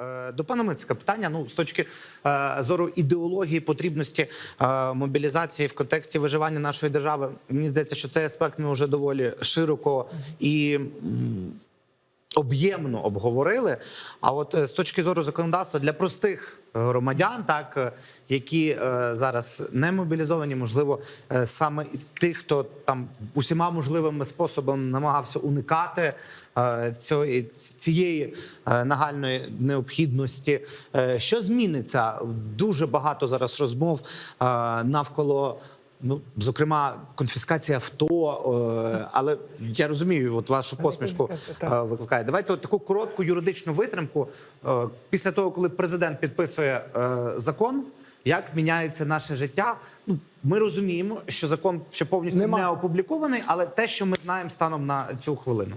Е, До пана Мицика питання. Ну, з точки е, зору ідеології, потрібності е, мобілізації в контексті виживання нашої держави. Мені здається, що цей аспект ми вже доволі широко і об'ємно обговорили. А от з точки зору законодавства для простих громадян, так які зараз не мобілізовані, можливо, саме тих, хто там усіма можливими способами намагався уникати цієї, цієї е, нагальної необхідності. Е, Що зміниться? Дуже багато зараз розмов е, навколо. Ну, зокрема, конфіскація авто, е, але я розумію, от вашу посмішку е, викликає. Давайте от таку коротку юридичну витримку е, після того, коли президент підписує е, закон. Як міняється наше життя? Ну ми розуміємо, що закон ще повністю Нема. не опублікований, але те, що ми знаємо станом на цю хвилину.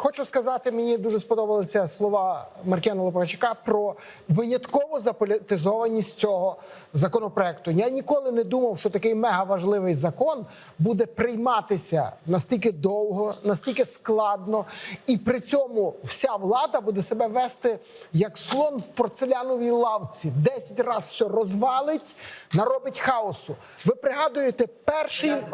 Хочу сказати, мені дуже сподобалися слова Маркіана Лопачака про виняткову заполітизованість цього законопроекту. Я ніколи не думав, що такий мегаважливий закон буде прийматися настільки довго, настільки складно, і при цьому вся влада буде себе вести як слон в порцеляновій лавці. Десять разів все розвалить, наробить хаосу. Ви пригадуєте перший. Як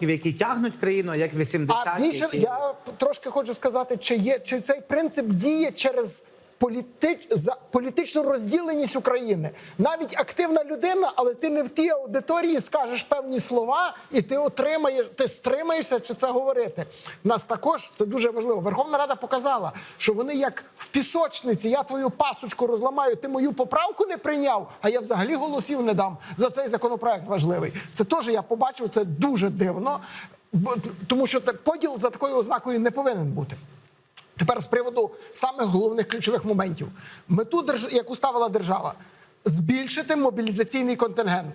20%, які тягнуть країну, як 80%. А більше я трошки хочу сказати, чи є чи цей принцип діє через політич, за політичну розділеність України. Навіть активна людина, але ти не в тій аудиторії скажеш певні слова, і ти отримаєш, ти стримаєшся чи це говорити. Нас також це дуже важливо. Верховна Рада показала, що вони як в пісочниці, я твою пасочку розламаю, ти мою поправку не прийняв, а я взагалі голосів не дам за цей законопроект важливий. Це теж я побачив, це дуже дивно. Тому що поділ за такою ознакою не повинен бути. Тепер з приводу самих головних ключових моментів. Мету, яку ставила держава, збільшити мобілізаційний контингент.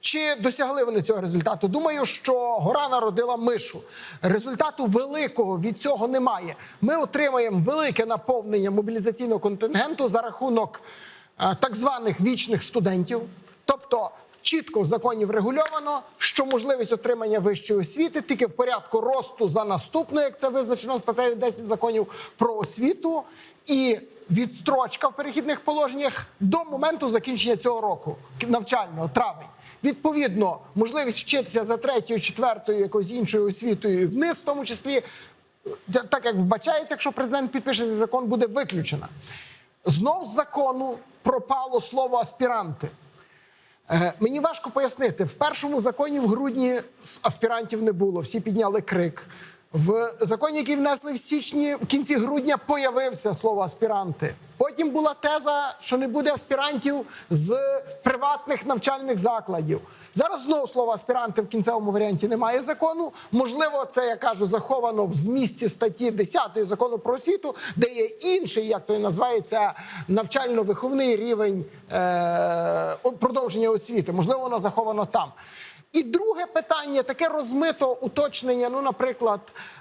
Чи досягли вони цього результату? Думаю, що гора народила мишу. Результату великого від цього немає. Ми отримаємо велике наповнення мобілізаційного контингенту за рахунок е, так званих вічних студентів. Тобто чітко в законі врегульовано, що можливість отримання вищої освіти тільки в порядку росту за наступну, як це визначено статтею 10 законів про освіту, і відстрочка в перехідних положеннях до моменту закінчення цього року навчального травень. Відповідно, можливість вчитися за третьою, четвертою, якоюсь іншою освітою вниз, в тому числі, так як вбачається, якщо президент підпише цей закон, буде виключена. Знов з закону пропало слово аспіранти. Е, Мені важко пояснити. В першому законі в грудні аспірантів не було, всі підняли крик. В законі, який внесли в січні, в кінці грудня появився слово аспіранти. Потім була теза, що не буде аспірантів з приватних навчальних закладів. Зараз знову слово аспіранти в кінцевому варіанті немає закону. Можливо, це я кажу заховано в змісті статті 10 закону про освіту, де є інший, як то і називається, навчально-виховний рівень е- продовження освіти. Можливо, воно заховано там. І друге питання таке розмито уточнення. Ну, наприклад,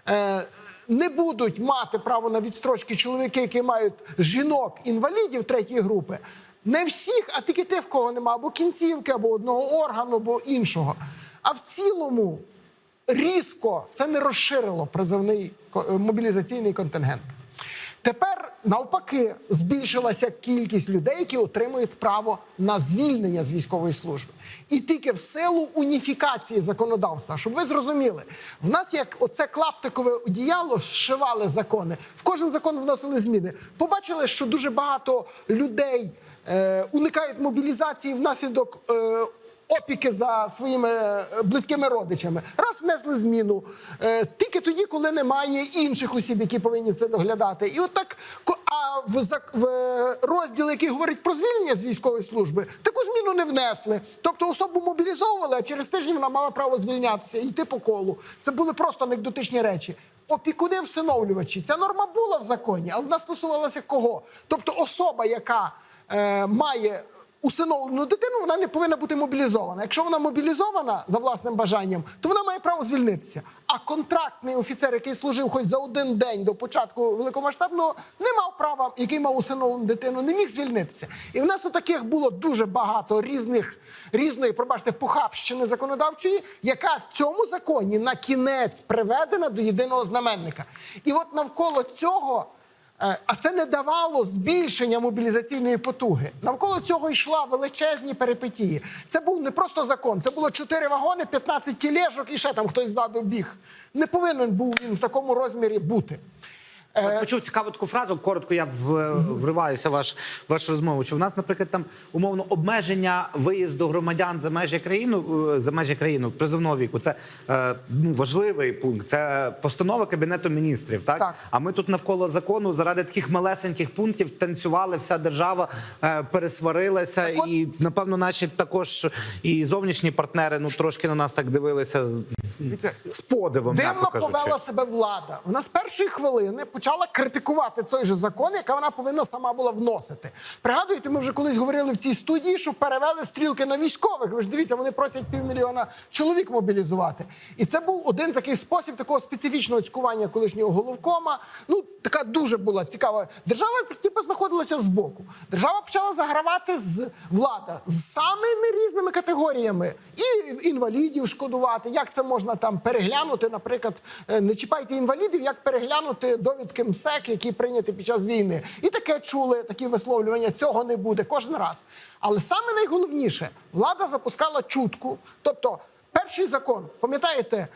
е, не будуть мати право на відстрочки чоловіки, які мають жінок-інвалідів третьої групи. Не всіх, а тільки тих, в кого немає або кінцівки, або одного органу, або іншого. А в цілому різко це не розширило призовний мобілізаційний контингент. Тепер навпаки збільшилася кількість людей, які отримують право на звільнення з військової служби. І тільки в силу уніфікації законодавства, щоб ви зрозуміли, в нас як оце клаптикове одіяло зшивали закони, в кожен закон вносили зміни. Побачили, що дуже багато людей е, уникають мобілізації внаслідок. Е, опіки за своїми е, близькими родичами. Раз внесли зміну е, тільки тоді, коли немає інших осіб, які повинні це доглядати. І от так, а в, в розділ, який говорить про звільнення з військової служби, таку зміну не внесли. Тобто особу мобілізовували, а через тиждень вона мала право звільнятися і йти по колу. Це були просто анекдотичні речі. Опікуни всиновлювачі. Ця норма була в законі, але вона стосувалася кого? Тобто особа, яка е, має усиновлену дитину, вона не повинна бути мобілізована. Якщо вона мобілізована за власним бажанням, то вона має право звільнитися. А контрактний офіцер, який служив хоч за один день до початку великомасштабного, не мав права, який мав усиновлену дитину, не міг звільнитися. І в нас таких було дуже багато різних. Різної, пробачте, похабщини законодавчої, яка в цьому законі на кінець приведена до єдиного знаменника. І от навколо цього А це не давало збільшення мобілізаційної потуги. Навколо цього йшла величезні перипетії. Це був не просто закон, це було 4 вагони, 15 тілежок і ще там хтось ззаду біг. Не повинен був він в такому розмірі бути. От почув цікаву таку фразу. Коротко я в, вриваюся в ваш вашу розмову. Що в нас, наприклад, там умовно обмеження виїзду громадян за межі країни за межі країни призовного віку. Це е, ну важливий пункт. Це постанова кабінету міністрів. Так? Так. а ми тут навколо закону заради таких малесеньких пунктів танцювали. Вся держава е, пересварилася, Так і напевно, наші також і зовнішні партнери ну трошки на нас так дивилися з, подивом. Дивно повела себе влада. Вона з першої хвилини почала критикувати той же закон, який вона повинна сама була вносити. Пригадуєте, ми вже колись говорили в цій студії, що перевели стрілки на військових. Ви ж дивіться, вони просять півмільйона чоловік мобілізувати. І це був один такий спосіб такого специфічного цькування колишнього головкома. Ну, така дуже була цікава. Держава типу знаходилася збоку. Держава почала загравати з влада з самими різними категоріями. І інвалідів шкодувати. Як це можна там переглянути? Наприклад, е, не чіпайте інвалідів, як переглянути довідки МСЕК, які прийняті під час війни. І таке чули, такі висловлювання. Цього не буде кожен раз. Але саме найголовніше, влада запускала чутку. Тобто, перший закон, пам'ятаєте?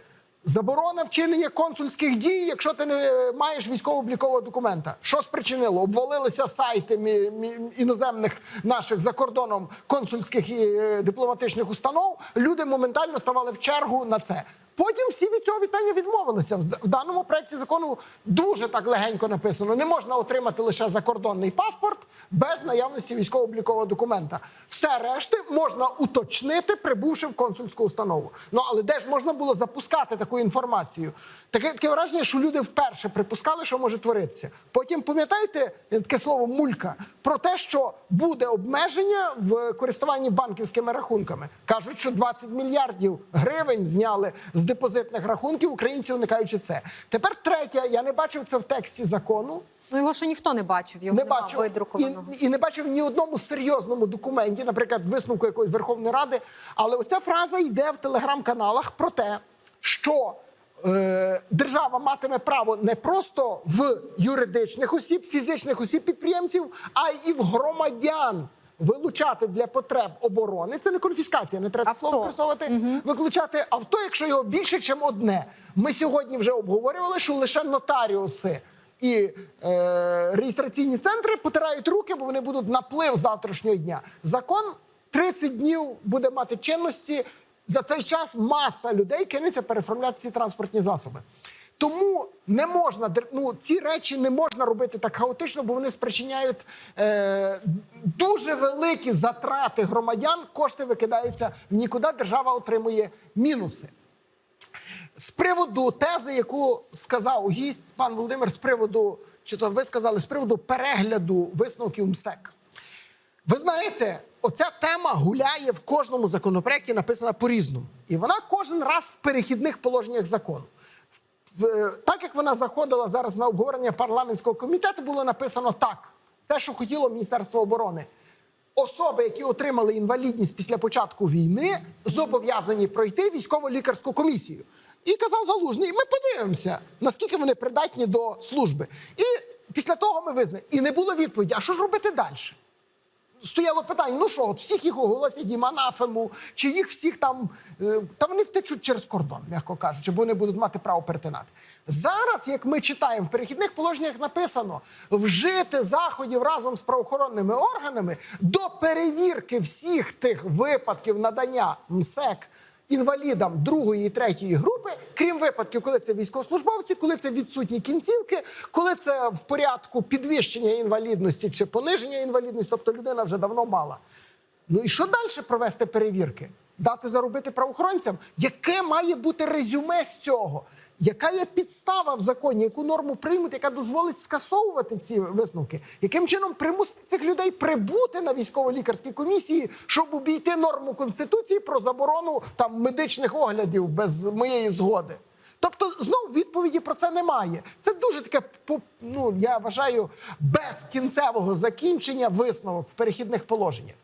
Заборона вчинення консульських дій, якщо ти не маєш військово-облікового документа. Що спричинило? Обвалилися сайти мі- мі- іноземних наших за кордоном консульських і е, дипломатичних установ. Люди моментально ставали в чергу на це. Потім всі від цього вітання відмовилися. В даному проєкті закону дуже так легенько написано: не можна отримати лише закордонний паспорт без наявності військово-облікового документа. Все решти можна уточнити, прибувши в консульську установу. Ну але де ж можна було запускати таку інформацію? Таке таке враження, що люди вперше припускали, що може творитися. Потім пам'ятаєте таке слово мулька про те, що буде обмеження в користуванні банківськими рахунками. Кажуть, що 20 мільярдів гривень зняли з депозитних рахунків. Українці уникаючи це. Тепер третє, я не бачив це в тексті закону. Ну його ще ніхто не бачив, його Не бачив видрукованого. і, і не бачив ні одному серйозному документі, наприклад, висновку якоїсь Верховної Ради. Але оця фраза йде в телеграм-каналах про те, що е, держава матиме право не просто в юридичних осіб, фізичних осіб підприємців, а й в громадян. Вилучати для потреб оборони це не конфіскація, не треба слово використовувати. Виключати авто, якщо його більше, ніж одне. Ми сьогодні вже обговорювали, що лише нотаріуси і е, реєстраційні центри потирають руки, бо вони будуть наплив завтрашнього дня. Закон 30 днів буде мати чинності. За цей час маса людей кинеться переформляти ці транспортні засоби. Тому не можна ну, ці речі не можна робити так хаотично, бо вони спричиняють е, дуже великі затрати громадян. Кошти викидаються в нікуди. Держава отримує мінуси. З приводу тези, яку сказав гість пан Володимир, з приводу, чи то ви сказали, з приводу перегляду висновків МСЕК. Ви знаєте, оця тема гуляє в кожному законопроекті, написана по-різному. І вона кожен раз в перехідних положеннях закону. В- Так як вона заходила зараз на обговорення парламентського комітету, було написано так: те, що хотіло Міністерство оборони. Особи, які отримали інвалідність після початку війни, зобов'язані пройти військово-лікарську комісію. І казав залужний: ми подивимося, наскільки вони придатні до служби. І після того ми визнаємо. І не було відповіді: а що ж робити далі? Стояло питання: ну що, от всіх їх оголосять їм анафему, чи їх всіх там е, та вони втечуть через кордон, м'яко кажучи, бо вони будуть мати право перетинати. Зараз, як ми читаємо в перехідних положеннях, написано вжити заходів разом з правоохоронними органами до перевірки всіх тих випадків надання МСЕК інвалідам другої і третьої групи, крім випадків, коли це військовослужбовці, коли це відсутні кінцівки, коли це в порядку підвищення інвалідності чи пониження інвалідності, тобто людина вже давно мала. Ну і що далі провести перевірки? Дати заробити правоохоронцям? Яке має бути резюме з цього? Яка є підстава в законі, яку норму приймуть, яка дозволить скасовувати ці висновки? Яким чином примусити цих людей прибути на військово-лікарські комісії, щоб обійти норму конституції про заборону там медичних оглядів без моєї згоди? Тобто, знов відповіді про це немає. Це дуже таке ну я вважаю без кінцевого закінчення висновок в перехідних положеннях.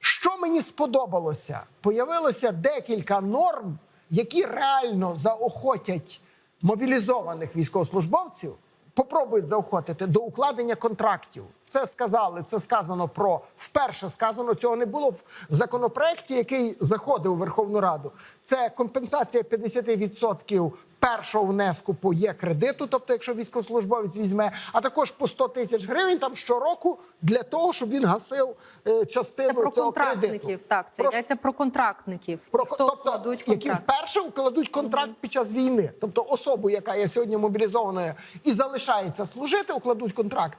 Що мені сподобалося? Появилося декілька норм, які реально заохотять мобілізованих військовослужбовців попробують заохотити до укладення контрактів. Це сказали, це сказано про вперше сказано. Цього не було в законопроекті, який заходив у Верховну Раду. Це компенсація 50% першого внеску по є кредиту, тобто, якщо військовослужбовець візьме, а також по 100 тисяч гривень там щороку для того, щоб він гасив е, частину Це про цього контрактників. кредиту. Так, це Прошу. йдеться про контрактників. Про хто тобто, вкладуть які вперше укладуть контракт під час війни. Тобто особу, яка є сьогодні мобілізованою і залишається служити, укладуть контракт.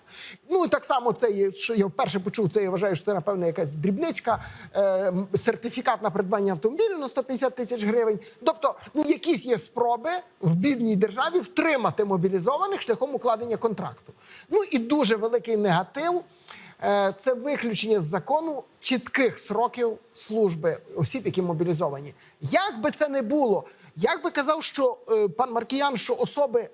Ну і так само це є, що я вперше почув. Це я вважаю, що це напевно якась дрібничка, е, сертифікат на придбання автомобілю на 150 тисяч гривень. Тобто, ну якісь є спроби в бідній державі втримати мобілізованих шляхом укладення контракту. Ну і дуже великий негатив. Е, Це виключення з закону чітких сроків служби осіб, які мобілізовані. Як би це не було, як би казав, що е, пан Маркіян, що особи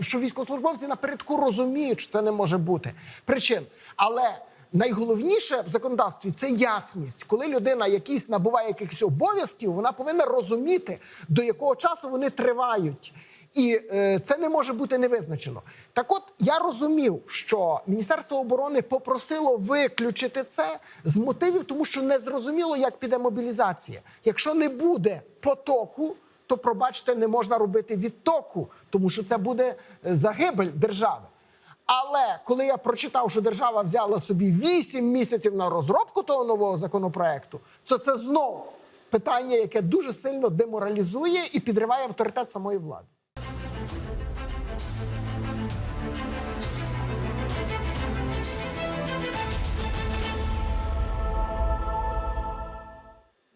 що військовослужбовці напередку розуміють, що це не може бути причин. Але найголовніше в законодавстві це ясність. Коли людина якісь набуває якихось обов'язків, вона повинна розуміти, до якого часу вони тривають. І е, це не може бути не визначено. Так от я розумів, що Міністерство оборони попросило виключити це з мотивів, тому що не зрозуміло, як піде мобілізація. Якщо не буде потоку, то пробачте, не можна робити відтоку, тому що це буде е, загибель держави. Але коли я прочитав, що держава взяла собі 8 місяців на розробку того нового законопроекту, то це знову питання, яке дуже сильно деморалізує і підриває авторитет самої влади.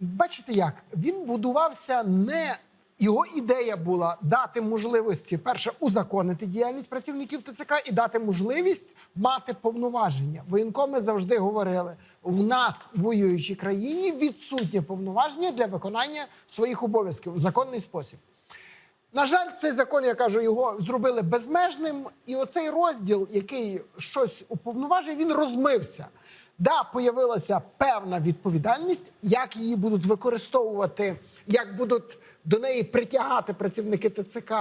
Бачите, як він будувався не його ідея була дати можливості перше узаконити діяльність працівників ТЦК і дати можливість мати повноваження. Воєнкоми завжди говорили: в нас в воюючій країні відсутнє повноваження для виконання своїх обов'язків в законний спосіб. На жаль, цей закон, я кажу, його зробили безмежним, і оцей розділ, який щось уповноважує, він розмився. Да, появилася певна відповідальність, як її будуть використовувати, як будуть до неї притягати працівники ТЦК,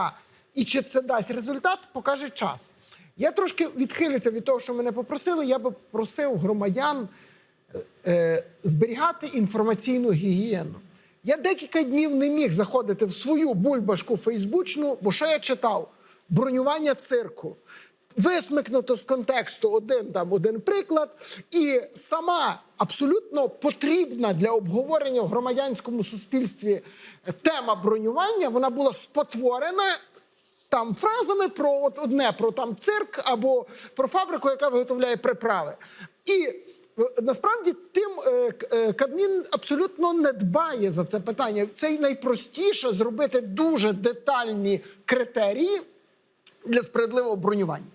і чи це дасть результат, покаже час. Я трошки відхилюся від того, що мене попросили. Я би просив громадян е, зберігати інформаційну гігієну. Я декілька днів не міг заходити в свою бульбашку фейсбучну, бо що я читав? Бронювання цирку. Висмикнуто з контексту один там один приклад, і сама абсолютно потрібна для обговорення в громадянському суспільстві тема бронювання вона була спотворена там фразами про от одне про там цирк або про фабрику, яка виготовляє приправи. І е, насправді тим е, е, Кабмін абсолютно не дбає за це питання. Це й найпростіше зробити дуже детальні критерії для справедливого бронювання.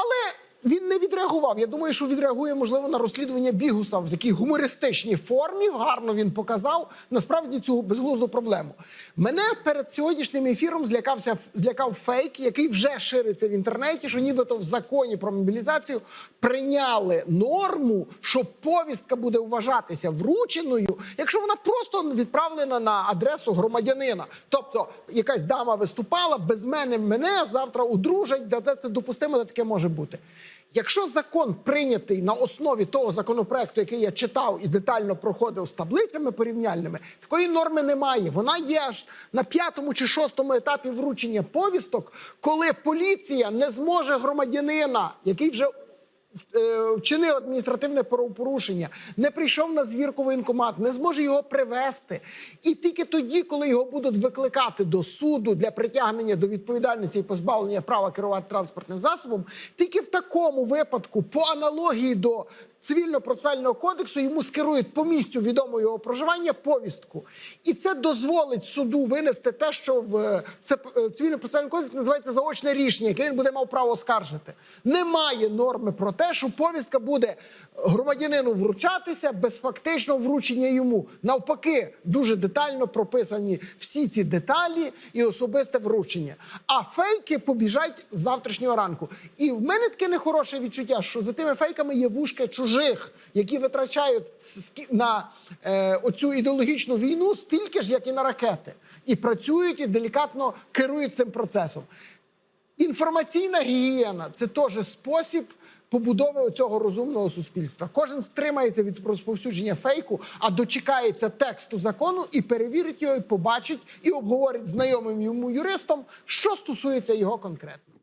Але він не відреагував. Я думаю, що відреагує, можливо, на розслідування Бігуса в такій гумористичній формі. Гарно він показав насправді цю безглузду проблему. Мене перед сьогоднішнім ефіром злякався злякав фейк, який вже шириться в інтернеті, що нібито в законі про мобілізацію прийняли норму, що повістка буде вважатися врученою, якщо вона просто відправлена на адресу громадянина. Тобто якась дама виступала без мене, мене завтра одружать, де це допустимо, де таке може бути. Якщо закон прийнятий на основі того законопроекту, який я читав і детально проходив з таблицями порівняльними, такої норми немає. Вона є аж на п'ятому чи шостому етапі вручення повісток, коли поліція не зможе громадянина, який вже вчинив адміністративне правопорушення, не прийшов на звірку воєнкомат, не зможе його привести. І тільки тоді, коли його будуть викликати до суду для притягнення до відповідальності і позбавлення права керувати транспортним засобом, тільки в такому випадку, по аналогії до цивільно-процесуального кодексу, йому скерують по місцю відомого його проживання повістку. І це дозволить суду винести те, що в е, це е, цивільно-процесуальний кодекс називається заочне рішення, яке він буде мав право оскаржити. Немає норми про те, що повістка буде громадянину вручатися без фактичного вручення йому. Навпаки, дуже детально прописані всі ці деталі і особисте вручення. А фейки побіжать з завтрашнього ранку. І в мене таке нехороше відчуття, що за тими фейками є вушки чужих, які витрачають на е, оцю ідеологічну війну стільки ж, як і на ракети, і працюють і делікатно керують цим процесом. Інформаційна гігієна це теж спосіб побудови цього розумного суспільства. Кожен стримається від розповсюдження фейку, а дочекається тексту закону і перевірить його, і побачить, і обговорить знайомим йому юристом, що стосується його конкретно.